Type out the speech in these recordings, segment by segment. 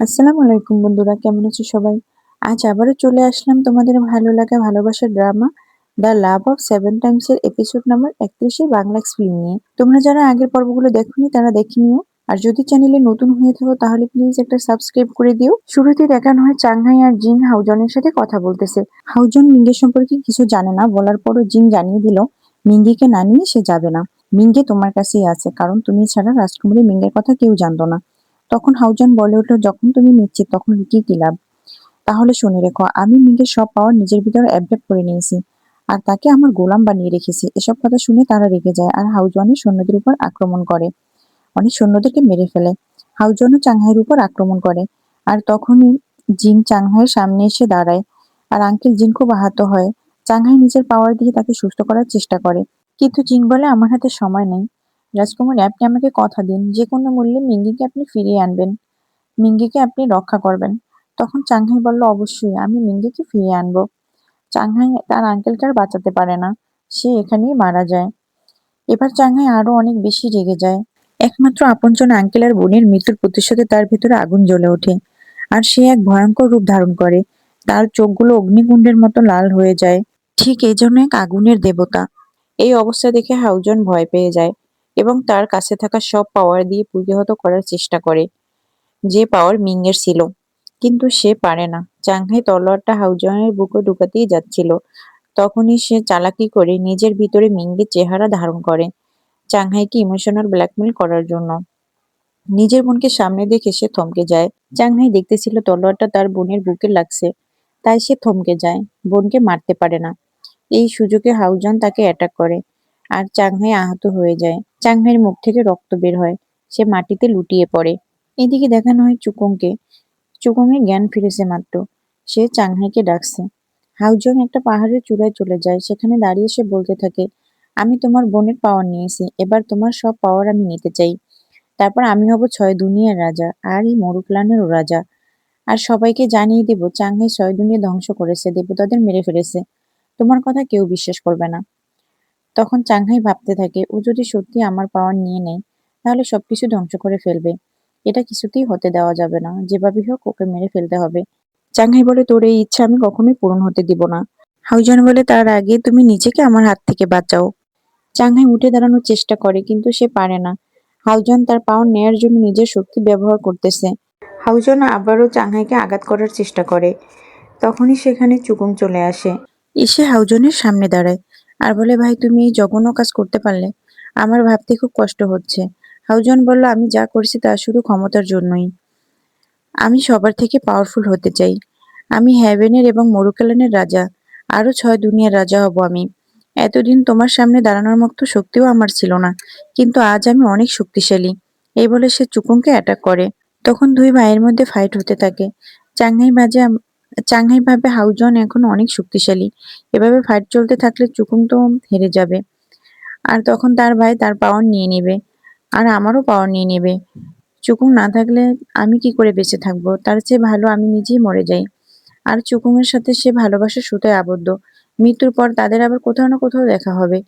আসসালামু আলাইকুম বন্ধুরা, কেমন আছো সবাই? আজ আবারও চলে আসলাম তোমাদের ভালো লাগা ভালোবাসার drama the love of seven times এর এপিসোড নাম্বার একত্রিশে বাংলা এক্সপ্লেন নিয়ে। তোমরা যারা আগের পর্বগুলো দেখোনি, তারা দেখে নিও। আর যদি চ্যানেলে নতুন হয়ে থাকো, তাহলে প্লিজ একটা সাবস্ক্রাইব করে দিও। শুরুতে দেখানো হয় চাংহাই আর জিন হাউজনের সাথে কথা বলতেছে। হাউজন মিঙ্গের সম্পর্কে কিছু জানে না, বলার পরও জিন জানিয়ে দিল, মিঙ্গিকে না নিয়ে সে যাবে না। মিঙ্গে তোমার কাছেই আছে, কারণ তুমি ছাড়া রাজকুমারী মিঙ্গের কথা কেউ জানতো না। তখন হাউজন বলে উঠল, যখন তুমি নিচ্ছি, তখন লুকিয়ে কি লাভ? তাহলে শুনে রেখো, আমি মিঙ্গের সব পাওয়ার নিজের ভিতরে অ্যাবডাপ্ট করে নিয়েছি, আর তাকে আমার গোলাম বানিয়ে রেখেছি। এসব কথা শুনে তারা রেগে যায় আর হাউজনের সৈন্যদের উপর আক্রমণ করে। অনেক সৈন্যদেরকে মেরে ফেলে। হাউজনও চাংহাইয়ের উপর আক্রমণ করে। আর তখনই জিন চাংহাইয়ের সামনে এসে দাঁড়ায় আর আঙ্কেল জিন খুব আহত হয়। চাংহাই নিজের পাওয়ার দিয়ে তাকে সুস্থ করার চেষ্টা করে। কিন্তু জিন বলে, আমার হাতে সময় নেই। রাজকুমারী, আপনি আমাকে কথা দিন। যে কোনো মূল্যে মিঙ্গিকে আপনি ফিরিয়ে আনবেন। মিঙ্গিকে আপনি রক্ষা করবেন। তখন চাংহাই বলল, অবশ্যই, আমি মিঙ্গিকে ফিরিয়ে আনব। চাংহাই তার আঙ্কেলকে আর বাঁচাতে পারে না। সে এখানেই মারা যায়। এবার চাংহাই আরও অনেক বেশি রেগে যায়। একমাত্র আপনজন আঙ্কেল আর বোনের মৃত্যুর প্রতিশোধে তার ভেতরে আগুন জ্বলে ওঠে। আর সে এক ভয়ঙ্কর রূপ ধারণ করে। তার চোখগুলো অগ্নিকুণ্ডের মতো লাল হয়ে যায়। ঠিক এই জন্য এক আগুনের দেবতা। এই অবস্থা দেখে হাউজন ভয় পেয়ে যায়। এবং তার কাছে থাকা সব পাওয়ার দিয়ে প্রতিহত করার চেষ্টা করে, যে পাওয়ার মিংয়ের ছিল। কিন্তু সে পারে না। চাংহাই তলোয়ারটা হাউজনের বুকে ঢুকাতেই যাচ্ছিল। তখনই সে চালাকি করে নিজের ভিতরে মিঙ্গের চেহারা ধারণ করে। চাংহাইকে ইমোশনাল ব্ল্যাকমেল করার জন্য। নিজের বোনকে সামনে দেখে সে থমকে যায়। চাংহাই দেখতেছিল তলোয়ারটা তার বোনের বুকে লাগছে। তাই সে থমকে যায়। বোনকে মারতে পারে না। এই সুযোগে হাউজন তাকে অ্যাটাক করে। আর চাংহাই আহত হয়ে যায়। চাংহাইয়ের মুখ থেকে রক্ত বের হয়। সে মাটিতে লুটিয়ে পড়ে। এদিকে দেখানো হয় চুকংকে। চুকংয়ের জ্ঞান ফিরেছে মাত্র। সে চাংহাইকে ডাকছে। হাউজং একটা পাহাড়ের চূড়ায় চলে যায়। সেখানে দাঁড়িয়ে সে বলতে থাকে, আমি তোমার বোনের পাওয়ার নিয়েছি। এবার তোমার সব পাওয়ার আমি নিতে চাই। তারপর আমি হব ছয় দুনিয়ার রাজা আর এই মরুপ্লানেরও রাজা। আর সবাইকে জানিয়ে দেব চাংহাই ছয় দুনিয়া ধ্বংস করেছে। দেবতাদের মেরে ফেলেছে। তোমার কথা কেউ বিশ্বাস করবে না। তখন চাংহাই ভাবতে থাকে, ও যদি সত্যি আমার পাওয়ার নিয়ে নেয়, তাহলে সবকিছু ধ্বংস করে ফেলবে। এটা কিছুতেই হতে দেওয়া যাবে না। যেভাবেই হোক ওকে মেরে ফেলতে হবে। চাংহাই বলে, তোর এই ইচ্ছা আমি কখনোই পূরণ হতে দিব না। হাউজান বলে, তার আগে তুমি নিজেকে আমার হাত থেকে বাঁচাও। চাংহাই উঠে দাঁড়ানোর চেষ্টা করে, কিন্তু সে পারে না। হাউজান তার পাওয়ার নেয়ার জন্য নিজের শক্তি ব্যবহার করতেছে। হাউজান আবারও চাংহাইকে আঘাত করার চেষ্টা করে। তখনই সেখানে চুকুং চলে আসে। এসে হাউজনের সামনে দাঁড়ায়। আর বলে, ভাই, তুমি এই জঘন্য কাজ করতে পারলে। আমার ভাবতে খুব কষ্ট হচ্ছে। হাউজন বলল, আমি যা করছি তা শুধু ক্ষমতার জন্যই। আমি সবার থেকে পাওয়ারফুল হতে চাই। আমি হ্যাভেনের এবং মরুকালানের রাজা। আরও ছয় দুনিয়ার রাজা হব আমি। এতদিন তোমার সামনে দাঁড়ানোর মতো শক্তিও আমার ছিল না, কিন্তু আজ আমি অনেক শক্তিশালী। এই বলে সে চুকুংকে অ্যাটাক করে। তখন দুই ভাইয়ের মধ্যে ফাইট হতে থাকে। চাংহাই বাজে চাংহাই ভাবে হাউজন এখন অনেক শক্তিশালী। এভাবে ফাইট চলতে থাকলে চুকুং তো হেরে যাবে। আর তখন তার ভাই তার পাওয়ার নিয়ে নেবে। আর আমারও পাওয়ার নিয়ে নেবে। চুকুং না থাকলে আমি কি করে বেঁচে থাকব? তার চেয়ে ভালো আমি নিজেই মরে যাই। আর চুকুংয়ের সাথে সে ভালোবাসার সুতোয় আবদ্ধ। মৃত্যুর পর তাদের আবার কোথাও না কোথাও দেখা হবে।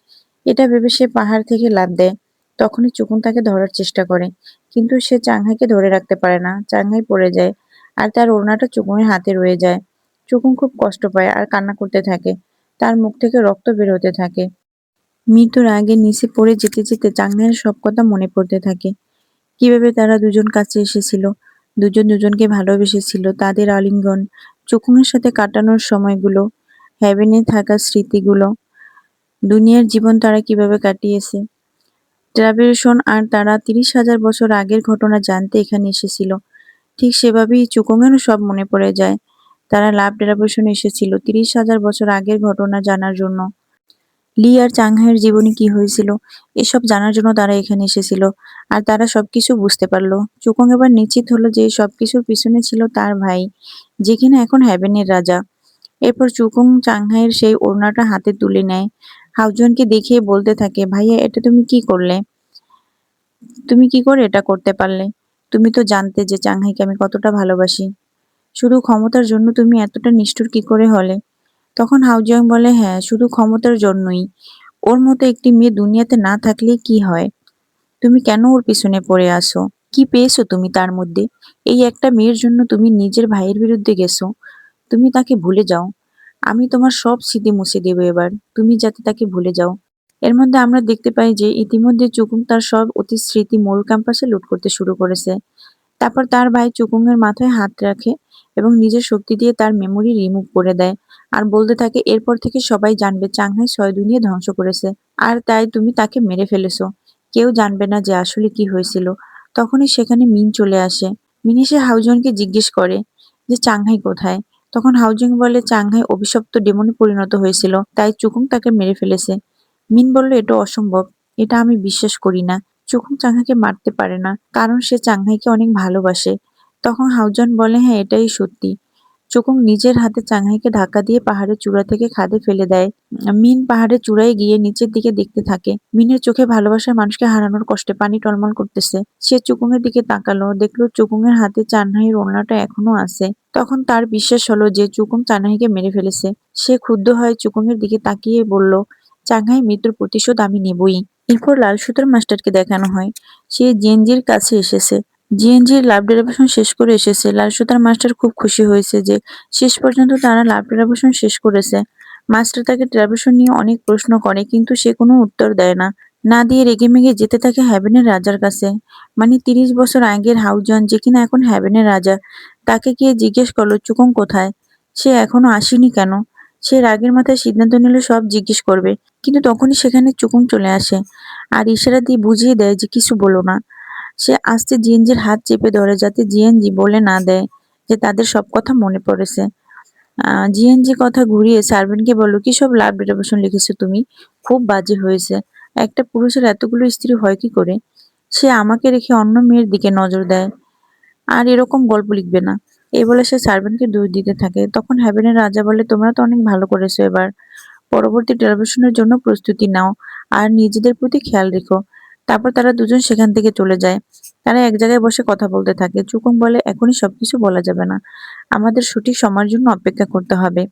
এটা ভেবে সে পাহাড় থেকে লাফ দেয়। তখনই চুকুং তাকে ধরার চেষ্টা করে। কিন্তু সে চাংহাইকে ধরে রাখতে পারে না। চাংহাই পড়ে যায়। আর তার ওড়নাটা চুকুংয়ের হাতে রয়ে যায়। চুকুং খুব কষ্ট পায় আর কান্না করতে থাকে। তার মুখ থেকে রক্ত বের হতে থাকে। মৃত্যুর আগে নিচে পড়ে যেতে যেতে চাংহাইয়ের সব কথা মনে পড়তে থাকে। কীভাবে তারা দুজন কাছে এসেছিল? দুজন দুজনকে ভালোবেসেছিল। তাদের আলিঙ্গন চুকুংয়ের সাথে কাটানোর সময়গুলো হ্যাভেনে থাকা স্মৃতিগুলো। দুনিয়ার জীবন তারা কীভাবে কাটিয়েছে? ট্রাভেলশন আর তারা তিরিশ হাজার বছর আগের ঘটনা জানতে এখানে এসেছিল। ঠিক সেভাবেই চুকুংয়েরও সব মনে পড়ে যায়। তারা লাভ ডেরাবেশন এসেছিল তিরিশ হাজার বছর আগের ঘটনা জানার জন্য। লি আর চাংহাইয়ের জীবনে কি হয়েছিল, এসব জানার জন্য তারা এখানে এসেছিল, আর তারা সবকিছু বুঝতে পারল। চুকং এবার নিশ্চিত হলো যে সবকিছুর পিছনে ছিল তার ভাই, যে কিনা এখন হ্যাভেনের রাজা। এরপর চুকুং চাংহাইয়ের সেই ওড়নাটা হাতে তুলে নেয়। হাউজনকে দেখিয়ে বলতে থাকে, ভাইয়া, এটা তুমি কি করলে? তুমি কি করে এটা করতে পারলে? তুমি তো জানতে যে চাংহাইকে আমি কতটা ভালোবাসি। শুধু ক্ষমতার জন্য তুমি এতটা নিষ্ঠুর কি করে হলে? তখন হাউজং বলে হ্যাঁ শুধু ক্ষমতার জন্যই। ওর মতো একটি মেয়ে দুনিয়াতে না থাকলে কি হয়? তুমি কেন ওর পিছনে পড়ে আসো কি পেয়েছ তুমি তার মধ্যে? এই একটা মেয়ের জন্য তুমি নিজের ভাইয়ের বিরুদ্ধে গেছো। তুমি তাকে ভুলে যাও। আমি তোমার সব স্মৃতি মুছে দেবো এবার। তুমি যাতে তাকে ভুলে যাও। এর মধ্যে আমরা দেখতে পাই যে ইতিমধ্যে চুকুং তার সব অতি স্মৃতি মরু ক্যাম্পাসে লুট করতে শুরু করেছে। তারপর তার ভাই চুকুং এর মাথায় হাত রাখে এবং নিজের শক্তি দিয়ে তার মেমোরি রিমুভ করে দেয় আর বলতে থাকে, এরপর থেকে সবাই জানবে চাংহাই ছয় দুনিয়া ধ্বংস করেছে। আর তাই তুমি তাকে মেরে ফেলেছো। কেউ জানবে না যে আসলে কি হয়েছিল। তখনই সেখানে মিন চলে আসে। মিন এসে হাউজনকে জিজ্ঞেস করে যে, চাংহাই কোথায়? তখন হাউজিং বলে, চাংহাই অভিশপ্ত ডেমনে পরিণত হয়েছিল। তাই চুকুং তাকে মেরে ফেলেছে। মিন বলল, এটা অসম্ভব। এটা আমি বিশ্বাস করি না। চুকুং চাংহাইকে মারতে পারে না, কারণ সে চাংহাইকে অনেক ভালোবাসে। তখন হাউজন বলে হ্যাঁ এটাই সত্যি। চুকুং নিজের হাতে চাংহাইকে ধাক্কা দিয়ে পাহাড়ের চূড়া থেকে খাদে ফেলে দেয়। মিন পাহাড়ের চূড়ায় গিয়ে নিচের দিকে দেখতে থাকে। মিনের চোখে ভালোবাসার মানুষকে হারানোর কষ্টে পানি টলমল করতেছে। সে চুকুংয়ের দিকে তাকালো, দেখল চুকুংয়ের হাতে চানহাইয়ের ওড়নাটা এখনও আছে। তখন তার বিশ্বাস হলো যে চুকুং চানহাইকে মেরে ফেলেছে। সে ক্ষুব্ধ হয়ে চুকুংয়ের দিকে তাকিয়ে বলল চাংহাই মৃত্যুর প্রতিশোধ আমি নেবই। এরপর লাল সুতার মাস্টারকে দেখানো হয়। সে জেনজির কাছে এসেছে। জিএনজির লাভ ডেরাভেশন শেষ করে এসেছে। লাল সুতার মাস্টার খুব খুশি হয়েছে যে শেষ পর্যন্ত তারা লাভ ডেরাভেশন শেষ করেছে। মাস্টার তাকে ডেরাভেশন নিয়ে অনেক প্রশ্ন করে, কিন্তু সে কোনো উত্তর দেয় না। না দিয়ে রেগে মেগে যেতে থাকে হ্যাভেনের রাজার কাছে। মানে তিরিশ বছর আগের হাউজন যে কিনা এখন হ্যাভেনের রাজা। তাকে গিয়ে জিজ্ঞেস করল চুকং কোথায়? সে এখনও আসেনি কেন? সে রাগের মাথায় সিদ্ধান্ত নিল, সব জিজ্ঞেস করবে। কিন্তু তখনই সেখানে চুকুং চলে আসে আর ইশারা দিয়ে বুঝিয়ে দেয় যে কিছু বলো না। সে আস্তে জিএনজির হাত চেপে ধরে যাতে জিএনজি বলে না দেয় যে তাদের সব কথা মনে পড়েছে। জিএনজি কথা ঘুরিয়ে সার্ভেন্টকে বলল, কি সব লাভ ডেটাবেশন লিখেছো তুমি? খুব বাজে হয়েছে। একটা পুরুষের এতগুলো স্ত্রী হয় কি করে? সে আমাকে রেখে অন্য মেয়ের দিকে নজর দেয়। আর এরকম গল্প লিখবে না। এই বলে সে সার্ভেন্টকে দোষ দিতে থাকে। তখন হ্যাভেনের রাজা বলে, তোমরা তো অনেক ভালো করেছ এবার। পরবর্তী টেলিভিশনের জন্য প্রস্তুতি নাও আর নিজেদের প্রতি খেয়াল রেখো। তারপর তারা দুজন সেখান থেকে চলে যায়। তারা এক জায়গায় বসে কথা বলতে থাকে। চুকুং বলে, এখনই সবকিছু বলা যাবে না। আমাদের সঠিক সময়ের জন্য অপেক্ষা করতে হবে।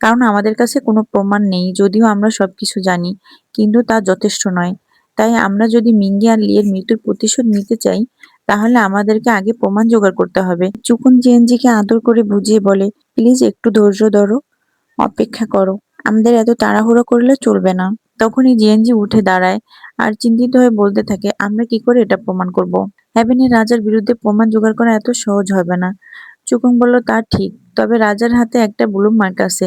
কারণ আমাদের কাছে কোনো প্রমাণ নেই। যদিও আমরা সবকিছু জানি, কিন্তু তা যথেষ্ট নয়। তাই আমরা যদি মিঙ্গি আর লিয়ের মৃত্যুর প্রতিশোধ নিতে চাই তাহলে আমাদেরকে আগে প্রমাণ জোগাড় করতে হবে। চুকুন জেএনজিকে আদর করে বুঝিয়ে বলে, প্লিজ একটু ধৈর্য ধরো, অপেক্ষা করো। আমাদের এত তাড়াহুড়ো করলে চলবে না। তখনই জিএনজি উঠে দাঁড়ায় আর চিন্তিত হয়ে বলতে থাকে, আমরা কি করে এটা প্রমাণ করব? হ্যাভেনের রাজার বিরুদ্ধে প্রমাণ জোগাড় করা এত সহজ হবে না। চুকুং বলল, তা ঠিক, তবে রাজার হাতে একটা ব্লু মার্ক আছে।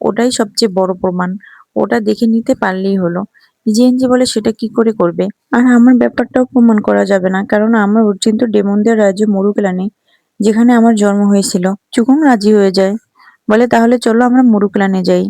ওটাই সবচেয়ে বড় প্রমাণ। ওটা দেখে নিতে পারলেই হলো। জিএনজি বলে সেটা কি করে করবে? আর আমার ব্যাপারটাও প্রমাণ করা যাবে না কারণ আমার অর্জিত ডেমনদের রাজ্য মরুকেলানে যেখানে আমার জন্ম হয়েছিল। চুকুং রাজি হয়ে যায়। বলে, তাহলে চলো আমরা মরুকেলানে যাই।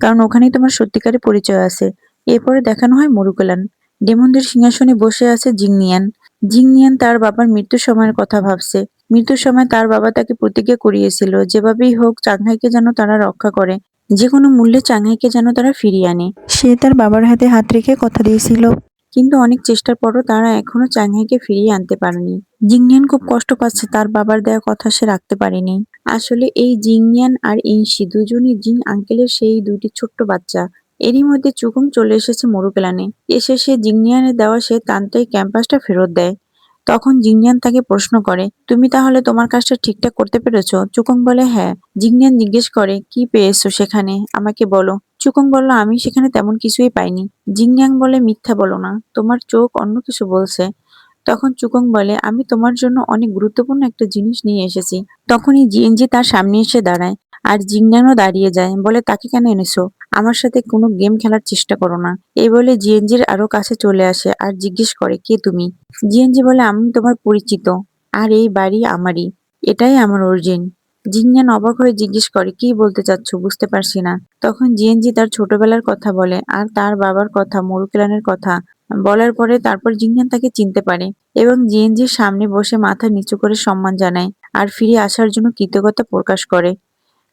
কারণ ওখানেই তোমার সত্যিকারের পরিচয় আছে। এরপরে দেখানো হয় মরুকেলান ডেমনদের সিংহাসনে বসে আছে জিংনিয়ান জিংনিয়ান তার বাবার মৃত্যুর সময়ের কথা ভাবছে। মৃত্যুর সময় তার বাবা তাকে প্রতিজ্ঞা করিয়েছিল, যেভাবেই হোক, চাংহাইকে যেন তারা রক্ষা করে। যে কোনো মূল্যে চাংহাইকে যেন তারা ফিরিয়ে আনে। সে তার বাবার হাতে হাত রেখে কথা দিয়েছিল। কিন্তু অনেক চেষ্টার পরও তারা এখনও চাংহাইকে ফিরিয়ে আনতে পারেনি। জিংনিয়ান খুব কষ্ট পাচ্ছে তার বাবার দেওয়া কথা সে রাখতে পারেনি। আসলে এই জিংনিয়ান আর ইনশি দুজনই জিং আঙ্কেলের সেই দুটি ছোট্ট বাচ্চা। এরই মধ্যে চুকুং চলে এসেছে মরুকেলানে। এসে সে জিংনিয়ানের দেওয়া সে তান্ত্রিক ক্যাম্পাসটা ফেরত দেয়। তখন জিংনিয়ান তাকে প্রশ্ন করে, তুমি তাহলে তোমার কাজটা ঠিকঠাক করতে পেরেছ? চুকং বলে হ্যাঁ। জিংনিয়ান জিজ্ঞেস করে, কি পেয়েছ সেখানে? আমাকে বলো। চুকং বলল, আমি সেখানে তেমন কিছুই পাইনি। জিংনিয়াং বলে, মিথ্যা বলো না, তোমার চোখ অন্য কিছু বলছে। তখন চুকং বলে, আমি তোমার জন্য অনেক গুরুত্বপূর্ণ একটা জিনিস নিয়ে এসেছি। তখনই জিএনজি তার সামনে এসে দাঁড়ায়। আর জিংনানও দাঁড়িয়ে যায়, বলে, তাকে কেন এনেছো? আমার সাথে কোনো গেম খেলার চেষ্টা করো না। এই বলে জিএনজির আরও কাছে চলে আসে আর জিজ্ঞেস করে, কে তুমি? জিএনজি বলে, আমি তোমার পরিচিত, আর এই বাড়ি আমারই। এটাই আমার অর্জিন। জিনজান অবাক হয়ে জিজ্ঞেস করে, কি বলতে চাচ্ছ? বুঝতে পারছি না। তখন জিএনজি তার ছোটবেলার কথা বলে, আর তার বাবার কথা, মরুকেলানের কথা বলার পরে তারপর জিনজান তাকে চিনতে পারে এবং জিএনজির সামনে বসে মাথা নিচু করে সম্মান জানায় আর ফিরে আসার জন্য কৃতজ্ঞতা প্রকাশ করে।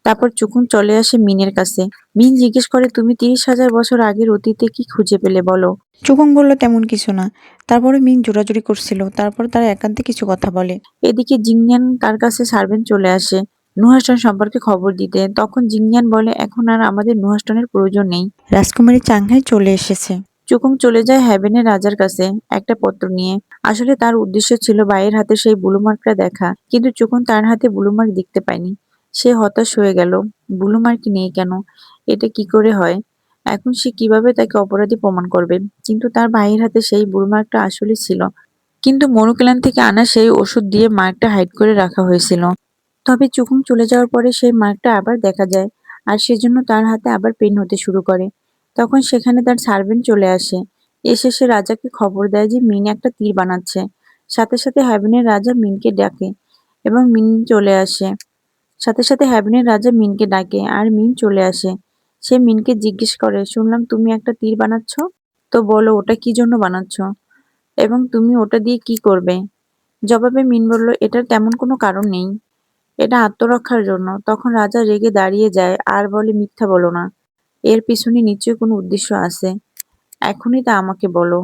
তারপর চুকুন চলে আসে মিনের কাছে। মিন জিজ্ঞেস করে তুমি তিরিশ হাজার বছর আগের অতীতে কি খুঁজে পেলে বলো? চুকুং বলল তেমন কিছু না। তারপরে মিন জোরাজুরি করছিল। তারপর তারা একান্তে কিছু কথা বলে। এদিকে জিংয়ান তার কাছে সার্ভেন্ট চলে আসে। নুহাস্টন সম্পর্কে খবর দিতে। তখন জিংয়ান বলে এখন আর আমাদের নুহাস্টনের প্রয়োজন নেই। রাজকুমারী চাংহাই চলে এসেছে। চুকুং চলে যায় হ্যাভেনের রাজার কাছে একটা পত্র নিয়ে। আসলে তার উদ্দেশ্য ছিল বাইয়ের হাতে সেই ব্লু মার্কটা দেখা। কিন্তু চুকুন তার হাতে বুলুমার্ক দেখতে পায়নি। সে হতাশ হয়ে গেল। ব্লু মার্ক নেই কেন? এটা কি করে হয়? এখন সে কীভাবে তাকে অপরাধী প্রমাণ করবে? কিন্তু তার ভাইয়ের হাতে সেই ব্লু মার্কটা আসলে ছিল। কিন্তু মনুক্লান থেকে আনা সেই ওষুধ দিয়ে মার্কটা হাইড করে রাখা হয়েছিল। তবে চুকুং চলে যাওয়ার পরে সেই মার্কটা আবার দেখা যায় আর সেজন্য তার হাতে আবার পেন হতে শুরু করে। তখন সেখানে তার সার্ভেন্ট চলে আসে। এসে সে রাজাকে খবর দেয় যে মিন একটা তীর বানাচ্ছে। সাথে সাথে হ্যাভেনের রাজা মিনকে ডাকে এবং মিন চলে আসে। সাথে সাথে হ্যাভেনের রাজা মিনকে ডাকে আর মিন চলে আসে। সে মিনকে জিজ্ঞেস করে, শুনলাম তুমি একটা তীর বানাচ্ছ? তো বলো, ওটা কি জন্য বানাচ্ছ? এবং তুমি ওটা দিয়ে কি করবে? জবাবে মিন বলল, এটার তেমন কোনো কারণ নেই। এটা আত্মরক্ষার জন্য। তখন রাজা রেগে দাঁড়িয়ে যায় আর বলে, মিথ্যা বলো না। এর পিছনে নিশ্চয়ই কোনো উদ্দেশ্য আছে। এখনই তা আমাকে বলো।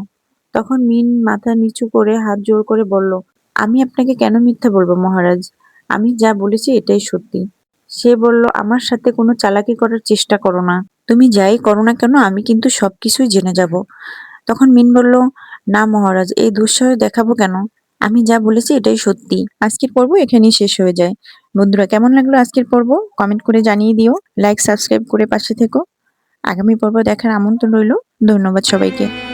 তখন মিন মাথা নিচু করে হাত জোর করে বলল, আমি আপনাকে কেন মিথ্যা বলব মহারাজ? আমি যা বলেছি এটাই সত্যি। সে বলল, আমার সাথে কোনো চালাকি করার চেষ্টা করো না। তুমি যাই করো না কেন, আমি কিন্তু সবকিছুই জেনে যাব। তখন মিন বলল, না মহারাজ, এই দুঃসাহস দেখাবো কেন? আমি যা বলেছি এটাই সত্যি। আজকের পর্ব এখানেই শেষ হয়ে যায়। বন্ধুরা, কেমন লাগল আজকের পর্ব? কমেন্ট করে জানিয়ে দিও। লাইক, সাবস্ক্রাইব করে পাশে থেকো। আগামী পর্ব দেখার আমন্ত্রণ রইল। ধন্যবাদ সবাইকে।